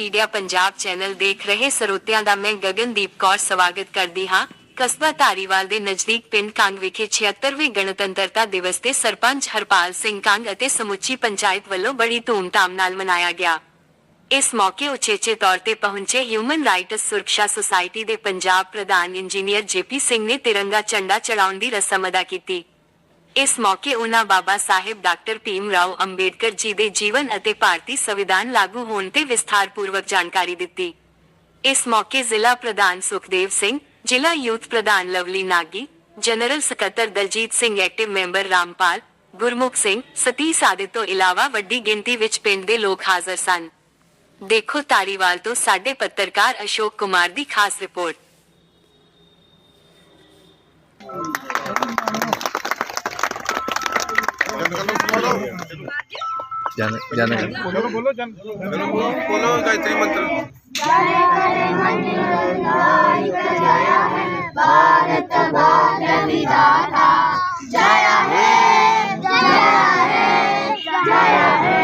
Media Punjab channel ਦੇਖ ਰਹੇ ਸਰੋਤਿਆਂ ਦਾ ਮੈਂ ਗਗਨਦੀਪ ਕੌਰ ਸਵਾਗਤ ਕਰਦੀ ਹਾਂ। ਕਸਬਾ ਧਾਰੀਵਾਲ ਦੇ ਨਜ਼ਦੀਕ ਪਿੰਡ ਕੰਗ ਵਿਖੇ 76ਵੇਂ ਗਣਤੰਤਰਤਾ ਦਿਵਸ ਤੇ ਸਰਪੰਚ ਹਰਪਾਲ ਸਿੰਘ ਕੰਗ ਅਤੇ ਸਮੁੱਚੀ ਪੰਚਾਇਤ ਵੱਲੋਂ ਬੜੀ ਧੂਮਧਾਮ ਨਾਲ ਮਨਾਇਆ ਗਿਆ। ਇਸ ਮੌਕੇ ਉਚੇਚੇ ਤੌਰ ਤੇ ਪਹੁੰਚੇ ਹਿਊਮਨ ਰਾਈਟਸ ਸੁਰੱਖਿਆ ਸੁਸਾਇਟੀ ਦੇ ਪੰਜਾਬ ਪ੍ਰਧਾਨ ਇੰਜੀਨੀਅਰ ਜੇਪੀ ਸਿੰਘ ਨੇ ਤਿਰੰਗਾ ਝੰਡਾ ਚੜਾਉਣ ਦੀ ਰਸਮ ਅਦਾ ਕੀਤੀ। ਇਸ ਮੌਕੇ ਉਹਨਾਂ ਬਾਬਾ ਸਾਹਿਬ ਡਾਕਟਰ ਭੀਮ ਰਾਓ ਅੰਬੇਡਕਰ ਜੀ ਦੇ ਜੀਵਨ ਅਤੇ ਭਾਰਤੀ ਸੰਵਿਧਾਨ ਲਾਗੂ ਹੋਣ ਤੇ ਵਿਸਥਾਰਪੂਰਵਕ ਜਾਣਕਾਰੀ ਦਿੱਤੀ। ਇਸ ਮੌਕੇ ਜ਼ਿਲ੍ਹਾ ਪ੍ਰਧਾਨ ਸੁਖਦੇਵ ਸਿੰਘ, ਜ਼ਿਲ੍ਹਾ ਯੂਥ ਪ੍ਰਧਾਨ ਲਵਲੀ ਨਾਗੀ, ਜਨਰਲ ਸਕੱਤਰ ਦਲਜੀਤ ਸਿੰਘ ਐਕਟਿਵ ਮੈਂਬਰ ਰਾਮਪਾਲ, ਗੁਰਮੁਖ ਸਿੰਘ ਸਤੀ ਆਦਿ ਤੋਂ ਇਲਾਵਾ ਵੱਡੀ ਗਿਣਤੀ ਵਿੱਚ ਪਿੰਡ ਦੇ ਲੋਕ ਹਾਜ਼ਰ ਸਨ। ਦੇਖੋ ਤਾਰੀਵਾਲ ਤੋਂ ਸਾਡੇ ਪੱਤਰਕਾਰ ਅਸ਼ੋਕ ਕੁਮਾਰ ਦੀ ਖਾਸ ਰਿਪੋਰਟ। जन जन बोलो बोलो जन बोलो गायत्री मंत्र भारत भाग्य विधाता जया है जया है जया है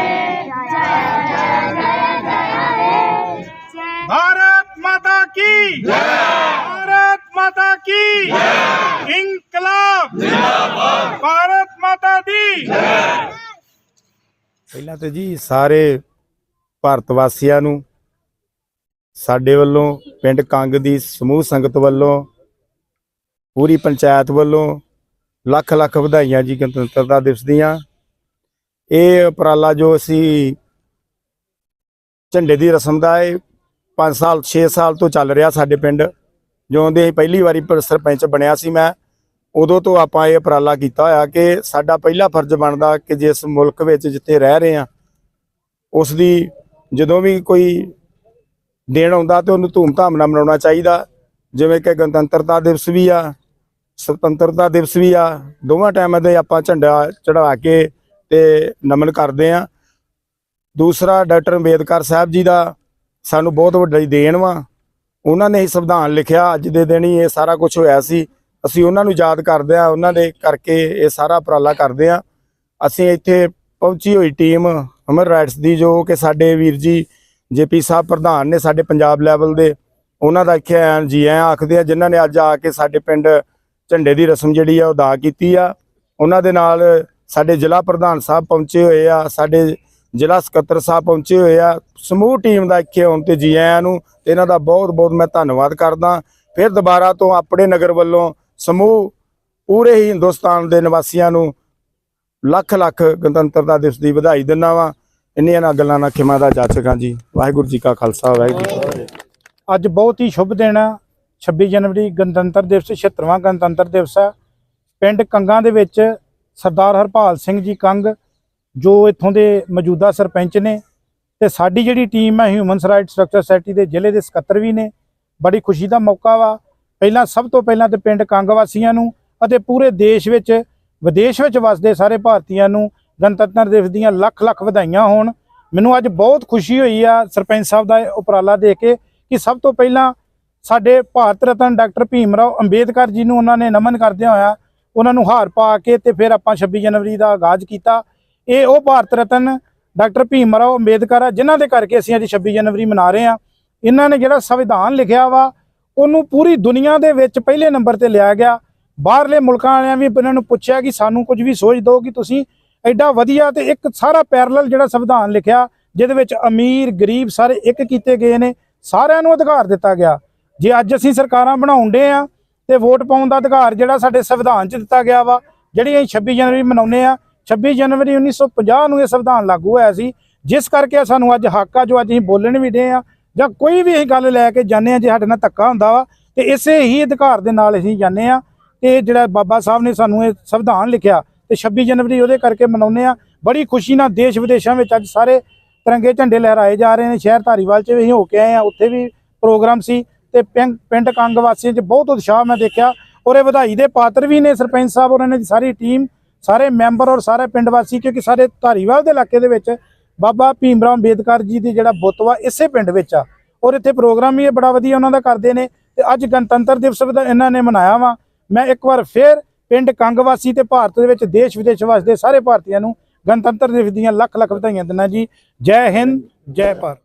भारत माता की भारत माता की इंकलाब ਮਾਤਾ ਦੀ। ਪਹਿਲਾਂ ਤੇ ਜੀ ਸਾਰੇ ਭਾਰਤ ਵਾਸੀਆਂ ਨੂੰ, ਸਾਡੇ ਵੱਲੋਂ, ਪਿੰਡ ਕੰਗ ਦੀ ਸਮੂਹ ਸੰਗਤ ਵੱਲੋਂ, ਪੂਰੀ ਪੰਚਾਇਤ ਵੱਲੋਂ ਲੱਖ ਲੱਖ ਵਧਾਈਆਂ ਜੀ ਗਣਤੰਤਰਤਾ ਦਿਵਸ ਦੀਆਂ। ਇਹ ਉਪਰਾਲਾ ਜੋ ਅਸੀਂ ਝੰਡੇ ਦੀ ਰਸਮ ਦਾ ਇਹ 5 ਸਾਲ 6 ਸਾਲ ਤੋਂ ਚੱਲ ਰਿਹਾ ਸਾਡੇ ਪਿੰਡ। ਜਿਉਂ ਪਹਿਲੀ ਵਾਰੀ ਸਰਪੰਚ ਬਣਿਆ ਸੀ ਮੈਂ। ਉਦੋਂ ਤੋਂ ਆਪਾਂ ਇਹ ਉਪਰਾਲਾ ਕੀਤਾ ਹੋਇਆ ਕਿ ਸਾਡਾ ਪਹਿਲਾ ਫਰਜ਼ ਬਣਦਾ ਕਿ ਜਿਸ ਮੁਲਕ ਵਿੱਚ ਜਿੱਥੇ ਰਹਿ ਰਹੇ ਆ ਉਸ ਦੀ ਜਦੋਂ ਵੀ ਕੋਈ ਦਿਨ ਆਉਂਦਾ ਤੇ ਉਹਨੂੰ ਧੂਮ ਧਾਮ ਨਾਲ ਮਨਾਉਣਾ ਚਾਹੀਦਾ। ਜਿਵੇਂ ਕਿ ਗਣਤੰਤਰਤਾ ਦਿਵਸ ਵੀ ਆ ਸੁਤੰਤਰਤਾ ਦਿਵਸ ਵੀ ਆ, ਦੋਵਾਂ ਟਾਈਮਾਂ ਦੇ ਆਪਾਂ ਝੰਡਾ ਚੜ੍ਹਾ ਕੇ ਤੇ ਨਮਨ ਕਰਦੇ ਆ ਦੂਸਰਾ, ਡਾਕਟਰ ਅੰਬੇਦਕਰ ਸਾਹਿਬ ਜੀ ਦਾ ਸਾਨੂੰ ਬਹੁਤ ਵੱਡੀ ਦੇਣ ਵਾ। ਉਹਨਾਂ ਨੇ ਹੀ ਸੰਵਿਧਾਨ ਲਿਖਿਆ, ਅੱਜ ਦੇ ਦਿਨ ਹੀ ਇਹ ਸਾਰਾ ਕੁਝ ਹੋਇਆ ਸੀ। ਅਸੀਂ ਉਹਨਾਂ ਨੂੰ ਯਾਦ ਕਰਦੇ ਆ ਉਹਨਾਂ ਦੇ ਕਰਕੇ ਇਹ ਸਾਰਾ ਉਪਰਾਲਾ ਕਰਦੇ ਆ ਅਸੀਂ ਇੱਥੇ ਪਹੁੰਚੀ ਹੋਈ ਟੀਮ ਹਿਊਮਨ ਰਾਈਟਸ ਦੀ, ਜੋ ਕਿ ਸਾਡੇ ਵੀਰ ਜੀ, ਜੇਪੀ ਸਾਹਿਬ ਪ੍ਰਧਾਨ ਨੇ ਸਾਡੇ ਪੰਜਾਬ ਲੈਵਲ ਦੇ, ਉਹਨਾਂ ਦਾ ਆਖਿਆ ਜੀ ਐ ਆਖਦੇ ਆ, ਜਿਨ੍ਹਾਂ ਨੇ ਅੱਜ ਆ ਕੇ ਸਾਡੇ ਪਿੰਡ ਝੰਡੇ ਦੀ ਰਸਮ ਜਿਹੜੀ ਆ, ਉਹ ਅਦਾ ਕੀਤੀ ਆ। ਉਹਨਾਂ ਦੇ ਨਾਲ ਸਾਡੇ ਜ਼ਿਲ੍ਹਾ ਪ੍ਰਧਾਨ ਸਾਹਿਬ ਪਹੁੰਚੇ ਹੋਏ ਆ, ਸਾਡੇ ਜ਼ਿਲ੍ਹਾ ਸਕੱਤਰ ਸਾਹਿਬ ਪਹੁੰਚੇ ਹੋਏ ਆ। ਸਮੂਹ ਟੀਮ ਦਾ ਇੱਥੇ ਆਉਣ ਤੇ ਜੀ ਆਇਆਂ ਨੂੰ, ਤੇ ਇਹਨਾਂ ਦਾ ਬਹੁਤ ਬਹੁਤ ਮੈਂ ਧੰਨਵਾਦ ਕਰਦਾ। ਫਿਰ ਦੁਬਾਰਾ ਤੋਂ ਆਪਣੇ ਨਗਰ ਵੱਲੋਂ ਸਮੂਹ ਪੂਰੇ ਹੀ ਹਿੰਦੁਸਤਾਨ ਦੇ ਨਿਵਾਸੀਆਂ ਨੂੰ ਲੱਖ ਲੱਖ ਗਣਤੰਤਰਤਾ ਦਿਵਸ ਦੀ ਵਧਾਈ ਦਿੰਦਾ ਵਾਂ। ਇੰਨੀਆਂ ਨਾਲ ਗੱਲਾਂ ਨਾਲ ਖਿਮਾ ਦਾ ਜਾਚਕਾਂ ਜੀ। ਵਾਹਿਗੁਰੂ ਜੀ ਕਾ ਖਾਲਸਾ, ਵਾਹਿਗੁਰੂ ਜੀ ਅੱਜ ਬਹੁਤ ਹੀ ਸ਼ੁਭ ਦਿਨ ਆ। 26 ਜਨਵਰੀ ਗਣਤੰਤਰ ਦਿਵਸ 76ਵਾਂ ਗਣਤੰਤਰ ਦਿਵਸ ਆ। ਪਿੰਡ ਕੰਗਾਂ ਦੇ ਵਿੱਚ ਸਰਦਾਰ ਹਰਪਾਲ ਸਿੰਘ ਜੀ ਕੰਗ, ਜੋ ਇੱਥੋਂ ਦੇ ਮੌਜੂਦਾ ਸਰਪੰਚ ਨੇ ਤੇ ਸਾਡੀ ਜਿਹੜੀ ਟੀਮ ਹੈ ਹਿਊਮਨ ਰਾਈਟਸ ਸਟਰਕਚਰ ਸੋਸਾਇਟੀ ਦੇ ਜ਼ਿਲ੍ਹੇ ਦੇ ਸਕੱਤਰ ਵੀ ਨੇ। ਬੜੀ ਖੁਸ਼ੀ ਦਾ ਮੌਕਾ ਵਾ। ਪਹਿਲਾਂ ਸਭ ਤੋਂ ਪਹਿਲਾਂ ਤੇ ਪਿੰਡ ਕੰਗ ਵਾਸੀਆਂ ਨੂੰ ਅਤੇ ਪੂਰੇ ਦੇਸ਼ ਵਿੱਚ, ਵਿਦੇਸ਼ ਵਿੱਚ ਵਸਦੇ ਸਾਰੇ ਭਾਰਤੀਆਂ ਨੂੰ ਗਣਤੰਤਰ ਦਿਵਸ ਦੀਆਂ ਲੱਖ ਲੱਖ ਵਧਾਈਆਂ ਹੋਣ। ਮੈਨੂੰ ਅੱਜ ਬਹੁਤ ਖੁਸ਼ੀ ਹੋਈ ਆ ਸਰਪੰਚ ਸਾਹਿਬ ਦਾ ਇਹ ਉਪਰਾਲਾ ਦੇ ਕੇ ਕਿ ਸਭ ਤੋਂ ਪਹਿਲਾਂ ਸਾਡੇ ਭਾਰਤ ਰਤਨ ਡਾਕਟਰ ਭੀਮ ਰਾਓ ਅੰਬੇਦਕਰ ਜੀ ਨੂੰ ਉਹਨਾਂ ਨੇ ਨਮਨ ਕਰਦਿਆਂ ਹੋਇਆ ਉਹਨਾਂ ਨੂੰ ਹਾਰ ਪਾ ਕੇ ਤੇ ਫਿਰ ਆਪਾਂ 26 ਜਨਵਰੀ ਦਾ ਆਗਾਜ਼ ਕੀਤਾ। ਇਹ ਉਹ ਭਾਰਤ ਰਤਨ ਡਾਕਟਰ ਭੀਮ ਰਾਓ ਅੰਬੇਦਕਰ ਆ, ਜਿਨ੍ਹਾਂ ਦੇ ਕਰਕੇ ਅਸੀਂ ਅੱਜ 26 ਜਨਵਰੀ ਮਨਾ ਰਹੇ ਆ ਇਹਨਾਂ ਨੇ ਜਿਹੜਾ ਸੰਵਿਧਾਨ ਲਿਖਿਆ ਵਾ ਉਹਨੂੰ ਪੂਰੀ ਦੁਨੀਆ ਦੇ ਵਿੱਚ ਪਹਿਲੇ ਨੰਬਰ ਤੇ ਲਿਆ ਗਿਆ। ਬਾਹਰਲੇ ਮੁਲਕਾਂ ਵਾਲਿਆਂ ਵੀ ਇਹਨਾਂ ਨੂੰ ਪੁੱਛਿਆ ਕਿ ਸਾਨੂੰ ਕੁਝ ਵੀ ਸੋਚ ਦਿਓ ਕਿ ਤੁਸੀਂ ਐਡਾ ਵਧੀਆ ਤੇ ਇੱਕ ਸਾਰਾ ਪੈਰਲਲ ਜਿਹੜਾ ਸੰਵਿਧਾਨ ਲਿਖਿਆ, ਜਿਹਦੇ ਵਿੱਚ ਅਮੀਰ, ਗਰੀਬ ਸਾਰੇ ਇੱਕ ਕੀਤੇ ਗਏ ਨੇ, ਸਾਰਿਆਂ ਨੂੰ ਅਧਿਕਾਰ ਦਿੱਤਾ ਗਿਆ। ਜੇ ਅੱਜ ਅਸੀਂ ਸਰਕਾਰਾਂ ਬਣਾਉਂਦੇ ਆ ਤੇ ਵੋਟ ਪਾਉਣ ਦਾ ਅਧਿਕਾਰ ਜਿਹੜਾ ਸਾਡੇ ਸੰਵਿਧਾਨ 'ਚ ਦਿੱਤਾ ਗਿਆ ਵਾ, ਜਿਹੜੀ ਅਸੀਂ 26 ਜਨਵਰੀ ਮਨਾਉਂਦੇ ਆ 26 ਜਨਵਰੀ 1950 ਨੂੰ ਇਹ ਸੰਵਿਧਾਨ ਲਾਗੂ ਹੋਇਆ ਸੀ। ਜਿਸ ਕਰਕੇ ਸਾਨੂੰ ਅੱਜ ਹੱਕ ਆ ਜੋ ਅੱਜ ਅਸੀਂ ਬੋਲਣ ਵੀ ਡੇ ਆ ਜਾਂ ਕੋਈ ਵੀ ਅਸੀਂ ਗੱਲ ਲੈ ਕੇ ਜਾਂਦੇ ਆ ਜੇ ਸਾਡੇ ਨਾਲ ਧੱਕਾ ਹੁੰਦਾ ਵਾ, ਤੇ ਇਸੇ ਹੀ ਅਧਿਕਾਰ ਦੇ ਨਾਲ ਅਸੀਂ ਜਾਂਦੇ ਆ ਤੇ ਜਿਹੜਾ ਬਾਬਾ ਸਾਹਿਬ ਨੇ ਸਾਨੂੰ ਇਹ ਸੰਵਿਧਾਨ ਲਿਖਿਆ, ਤੇ 26 ਜਨਵਰੀ ਉਹਦੇ ਕਰਕੇ ਮਨਾਉਂਦੇ ਆ ਬੜੀ ਖੁਸ਼ੀ ਨਾਲ ਦੇਸ਼ ਵਿਦੇਸ਼ਾਂ ਵਿੱਚ ਅੱਜ ਸਾਰੇ ਤਿਰੰਗੇ ਝੰਡੇ ਲਹਿਰਾਏ ਜਾ ਰਹੇ ਨੇ। ਸ਼ਹਿਰ ਧਾਰੀਵਾਲ 'ਚ ਵੀ ਅਸੀਂ ਹੋ ਕੇ ਆਏ ਆ ਉੱਥੇ ਵੀ ਪ੍ਰੋਗਰਾਮ ਸੀ। ਤੇ ਪਿੰ- ਪਿੰਡ ਕੰਗ ਵਾਸੀਆਂ 'ਚ ਬਹੁਤ ਉਤਸ਼ਾਹ ਮੈਂ ਦੇਖਿਆ। ਔਰ ਇਹ ਵਧਾਈ ਦੇ ਪਾਤਰ ਵੀ ਨੇ ਸਰਪੰਚ ਸਾਹਿਬ, ਔਰ ਇਹਨਾਂ ਦੀ ਸਾਰੀ ਟੀਮ ਸਾਰੇ ਮੈਂਬਰ ਔਰ ਸਾਰੇ ਪਿੰਡ ਵਾਸੀ, ਕਿਉਂਕਿ ਸਾਰੇ ਧਾਰੀਵਾਲ ਦੇ ਇਲਾਕੇ ਦੇ ਵਿੱਚ ਬਾਬਾ ਭੀਮ ਰਾਓ ਅੰਬੇਦਕਰ ਜੀ ਦੀ ਜਿਹੜਾ ਬੁੱਤ ਵਾ ਇਸੇ ਪਿੰਡ ਵਿੱਚ ਆ। ਔਰ ਇੱਥੇ ਪ੍ਰੋਗਰਾਮ ਵੀ ਇਹ ਬੜਾ ਵਧੀਆ ਉਹਨਾਂ ਦਾ ਕਰਦੇ ਨੇ ਤੇ ਅੱਜ ਗਣਤੰਤਰ ਦਿਵਸ ਦਾ ਇਹਨਾਂ ਨੇ ਮਨਾਇਆ ਵਾ। ਮੈਂ ਇੱਕ ਵਾਰ ਫੇਰ ਪਿੰਡ ਕੰਗ ਵਾਸੀ ਤੇ ਭਾਰਤ ਦੇ ਵਿੱਚ ਦੇਸ਼ ਵਿਦੇਸ਼ ਵਸਦੇ ਸਾਰੇ ਭਾਰਤੀਆਂ ਨੂੰ ਗਣਤੰਤਰ ਦਿਵਸ ਦੀਆਂ ਲੱਖ ਲੱਖ ਵਧਾਈਆਂ ਦਿੰਦਾ ਜੀ। ਜੈ ਹਿੰਦ, ਜੈ ਭਾਰਤ।